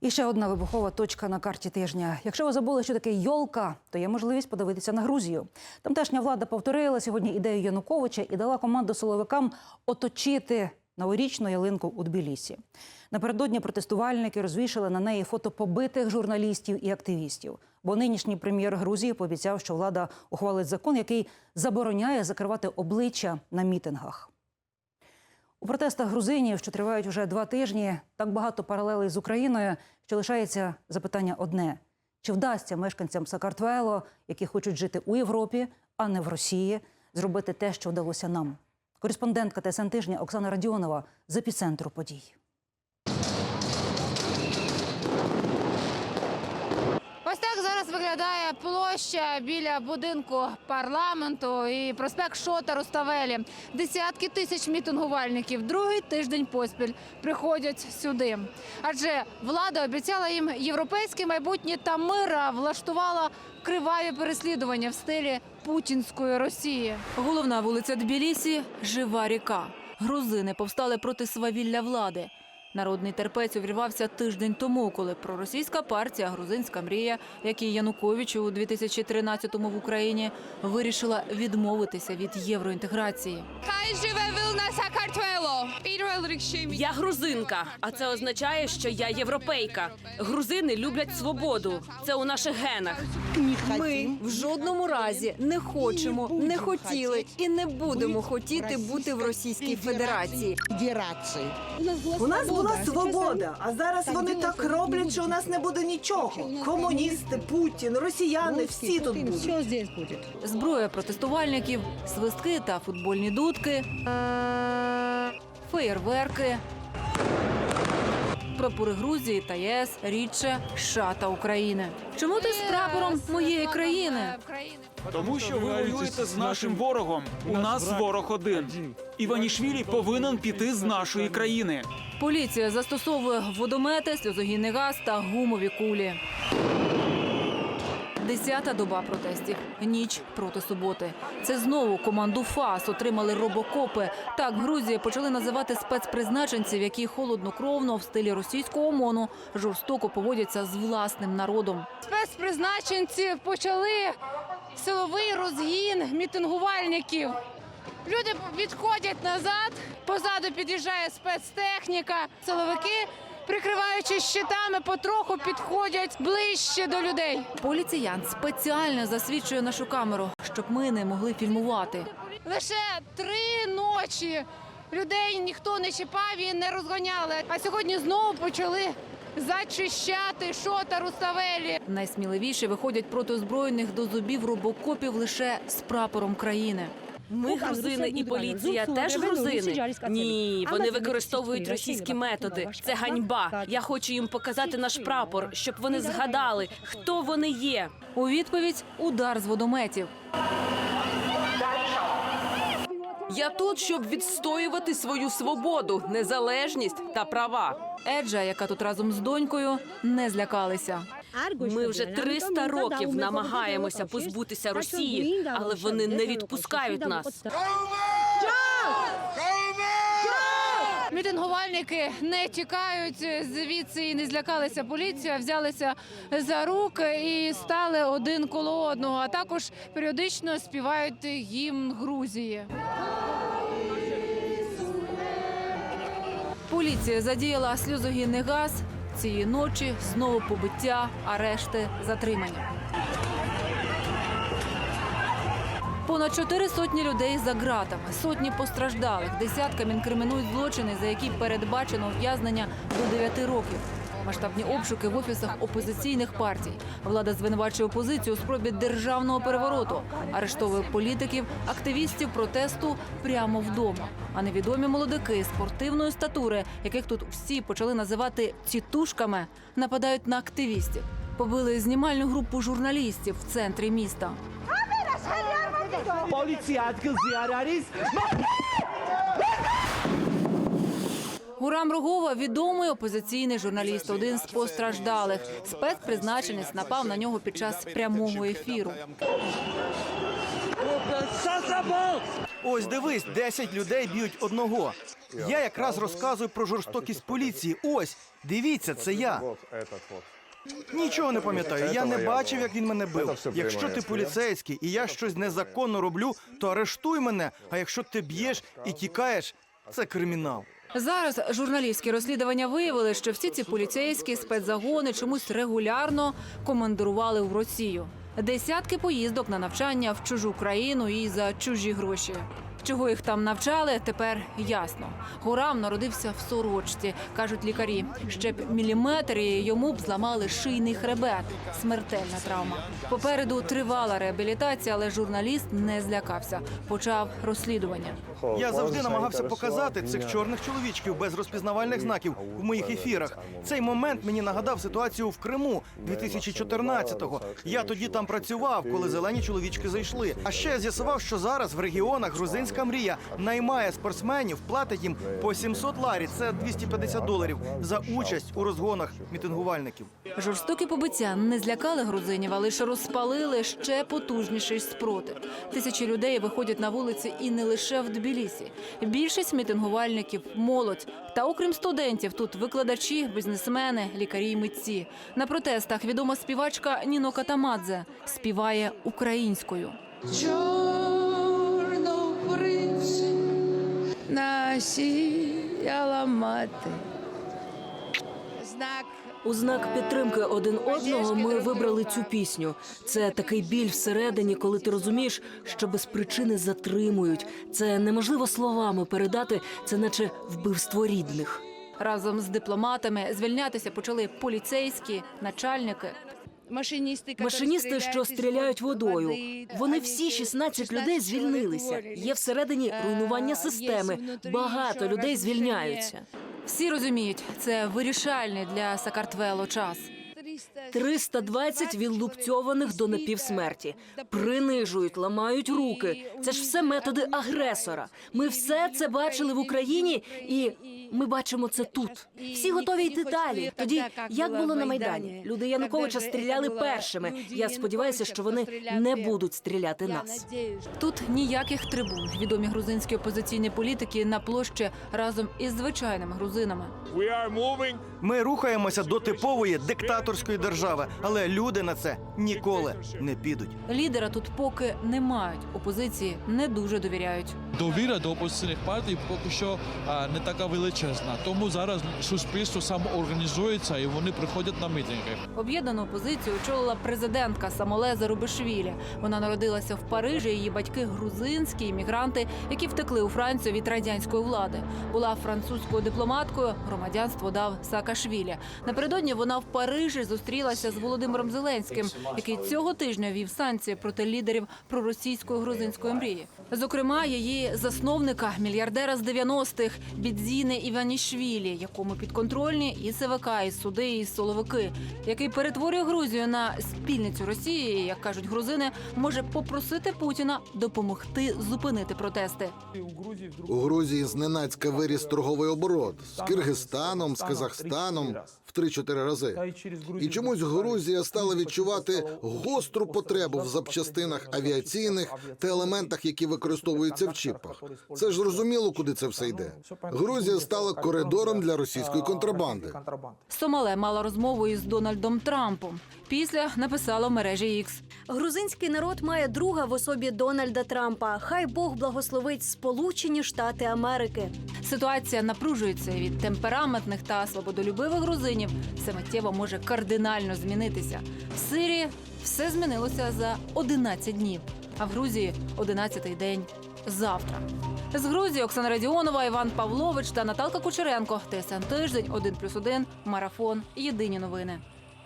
І ще одна вибухова точка на карті тижня. Якщо ви забули, що таке йолка, то є можливість подивитися на Грузію. Тамтешня влада повторила сьогодні ідею Януковича і дала команду силовикам оточити новорічну ялинку у Тбілісі. Напередодні протестувальники розвішали на неї фото побитих журналістів і активістів. Бо нинішній прем'єр Грузії пообіцяв, що влада ухвалить закон, який забороняє закривати обличчя на мітингах. У протестах грузинів, що тривають уже два тижні, так багато паралелей з Україною, що лишається запитання одне: чи вдасться мешканцям Сакартвело, які хочуть жити у Європі, а не в Росії, зробити те, що вдалося нам? Кореспондентка ТСН тижня Оксана Радіонова з епіцентру подій. Ось так зараз виглядає площа біля будинку парламенту і проспект Шота Руставелі. Десятки тисяч мітингувальників другий тиждень поспіль приходять сюди. Адже влада обіцяла їм європейське майбутнє та мира влаштувала криваві переслідування в стилі путінської Росії. Головна вулиця Тбілісі – жива ріка. Грузини повстали проти свавілля влади. Народний терпець увірвався тиждень тому, коли проросійська партія «Грузинська мрія», як і Янукович у 2013-му в Україні, вирішила відмовитися від євроінтеграції. Хай живе вилна Сакартвело! Я грузинка, а це означає, що я європейка. Грузини люблять свободу. Це у наших генах. Ми в жодному разі не хочемо, не хотіли і не будемо хотіти бути в Російській Федерації. У нас була свобода, а зараз вони так роблять, що у нас не буде нічого. Комуністи, Путін, росіяни всі тут будуть. Зброя протестувальників, свистки та футбольні дудки, феєрверки, прапори Грузії та ЄС, рідше США та України. Чому ти з прапором моєї країни? Тому що ви воюєте з нашим ворогом. У нас ворог один. Іванішвілі повинен піти з нашої країни. Поліція застосовує водомети, сльозогінний газ та гумові кулі. Десята доба протестів. Ніч проти суботи. Це знову команду ФАС отримали робокопи. Так Грузія почали називати спецпризначенців, які холоднокровно в стилі російського ОМОНу жорстоко поводяться з власним народом. Спецпризначенці почали силовий розгін мітингувальників. Люди відходять назад, позаду під'їжджає спецтехніка. Силовики, прикриваючись щитами, потроху підходять ближче до людей. Поліціян спеціально засвідчує нашу камеру, щоб ми не могли фільмувати. Лише три ночі людей ніхто не чіпав і не розганяли. А сьогодні знову почали зачищати шота Руставелі. Найсміливіші виходять проти озброєних до зубів робокопів лише з прапором країни. Ми грузини і поліція теж грузини. Ні, вони використовують російські методи. Це ганьба. Я хочу їм показати наш прапор, щоб вони згадали, хто вони є. У відповідь удар з водометів. Я тут, щоб відстоювати свою свободу, незалежність та права. Еджа, яка тут разом з донькою, не злякалися. Ми вже 300 років намагаємося позбутися Росії, але вони не відпускають нас. Мітингувальники не тікають звідси і не злякалися поліції, а взялися за руки і стали один коло одного. А також періодично співають гімн Грузії. Поліція задіяла сльозогінний газ. Цієї ночі знову побиття, арешти, затримання. Понад чотири сотні людей за ґратами, сотні постраждалих, десяткам інкримінують злочини, за які передбачено ув'язнення до 9 років. Масштабні обшуки в офісах опозиційних партій. Влада звинувачує опозицію у спробі державного перевороту, арештовує політиків, активістів протесту прямо вдома. А невідомі молодики спортивної статури, яких тут всі почали називати тітушками, нападають на активістів. Побили знімальну групу журналістів в центрі міста. Гурам Рогова відомий опозиційний журналіст, один з постраждалих. Спецпризначенець напав на нього під час прямого ефіру. Ось дивись, 10 людей б'ють одного. Я якраз розказую про жорстокість поліції. Ось, дивіться, це я. Нічого не пам'ятаю. Я не бачив, як він мене бив. Якщо ти поліцейський і я щось незаконно роблю, то арештуй мене. А якщо ти б'єш і тікаєш, це кримінал. Зараз журналістські розслідування виявили, що всі ці поліцейські спецзагони чомусь регулярно командирували в Росію. Десятки поїздок на навчання в чужу країну і за чужі гроші. Чого їх там навчали, тепер ясно. Гурам народився в сорочці, кажуть лікарі. Ще б міліметр і йому б зламали шийний хребет. Смертельна травма. Попереду тривала реабілітація, але журналіст не злякався. Почав розслідування. Я завжди намагався показати цих чорних чоловічків без розпізнавальних знаків в моїх ефірах. Цей момент мені нагадав ситуацію в Криму 2014-го. Я тоді там працював, коли зелені чоловічки зайшли. А ще я з'ясував, що зараз в регіонах грузинська мрія наймає спортсменів, платить їм по 700 ларі, це 250 доларів за участь у розгонах мітингувальників. Жорстокі побиття не злякали грузинів, а лише розпалили ще потужніший спротив. Тисячі людей виходять на вулиці і не лише в Тбілісі. Більшість мітингувальників молодь. Та окрім студентів, тут викладачі, бізнесмени, лікарі й митці. На протестах відома співачка Ніно Катамадзе співає українською. Насіяла мати. Знак У знак підтримки один одного ми вибрали цю пісню. Це такий біль всередині, коли ти розумієш, що без причини затримують. Це неможливо словами передати, це наче вбивство рідних. Разом з дипломатами звільнятися почали поліцейські, начальники. Машиністи, що стріляють водою, вони всі 16 людей звільнилися. Є всередині руйнування системи. Багато людей звільняються. Всі розуміють, це вирішальний для Сакартвело час. 320 відлупцьованих до напівсмерті. Принижують, ламають руки. Це ж все методи агресора. Ми все це бачили в Україні, і ми бачимо це тут. Всі готові йти далі. Тоді як було на майдані? Люди Януковича стріляли першими. Я сподіваюся, що вони не будуть стріляти нас. Тут ніяких трибун. Відомі грузинські опозиційні політики на площі разом із звичайними грузинами. Ми рухаємося до типової диктаторської держави, але люди на це ніколи не підуть. Лідера тут поки не мають. Опозиції не дуже довіряють. Довіра до опозиційних партій поки що а, не така величезна. Тому зараз суспільство самоорганізується і вони приходять на мітинги. Об'єднану опозицію очолила президентка Самоле Зарубишвілі. Вона народилася в Парижі. Її батьки грузинські іммігранти, які втекли у Францію від радянської влади. Була французькою дипломаткою. Громадянство дав Саакашвілі. Напередодні вона в Парижі зустрілася з Володимиром Зеленським, який цього тижня вів санкції проти лідерів проросійської грузинської мрії. Зокрема, її засновника, мільярдера з 90-х Бідзіни Іванішвілі, якому підконтрольні і СВК, і суди, і соловики, який перетворює Грузію на спільницю Росії, як кажуть грузини, може попросити Путіна допомогти зупинити протести. У Грузії зненацька виріс торговий оборот з Киргизстаном, з Казахстаном в 3-4 рази. І чомусь Грузія стала відчувати гостру потребу в запчастинах авіаційних та елементах, які використовуються в чіпах. Це ж зрозуміло, куди це все йде. Грузія стала коридором для російської контрабанди. Сомале мала розмову із Дональдом Трампом. Після написала в мережі X. Грузинський народ має друга в особі Дональда Трампа. Хай Бог благословить Сполучені Штати Америки. Ситуація напружується від темпераментних та свободолюбивих грузинів. Все миттєво може кардинально змінитися. В Сирії все змінилося за 11 днів, а в Грузії 11-й день завтра. З Грузії Оксана Радіонова, Іван Павлович та Наталка Кучеренко. ТСН тиждень 1+,1, марафон. Єдині новини.